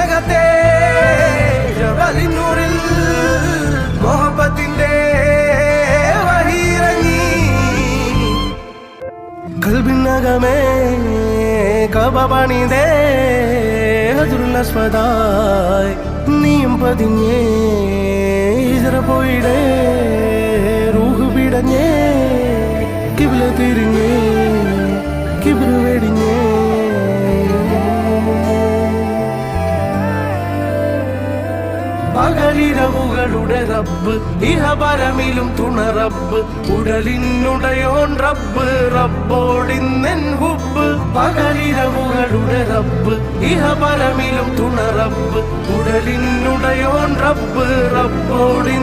ജഗത്തെ ജബലിനൂറിൽ മൊഹബത്തിന്റെ വഹിയിറങ്ങി കൽബിനകമേ കബ പതിഞ്ഞേ പോയിടേ റൂഹ് പിടഞ്ഞേ കിബില തിരിഞ്ഞേ കിബില വെടിഞ്ഞേ. പകലിരവുകളുടെ റബ്ബ് ഇഹപരമിലും തുണ റബ്ബ് ഉടലിനുടയോൻ റബ്ബ് റബ്ബോടിന്നെൻ ഹുബ് പകലിരവുകളുടെ റബ്ബ് ഇഹപരമിലും തുണ റബ്ബ് റബ്ബ് ഹുബ്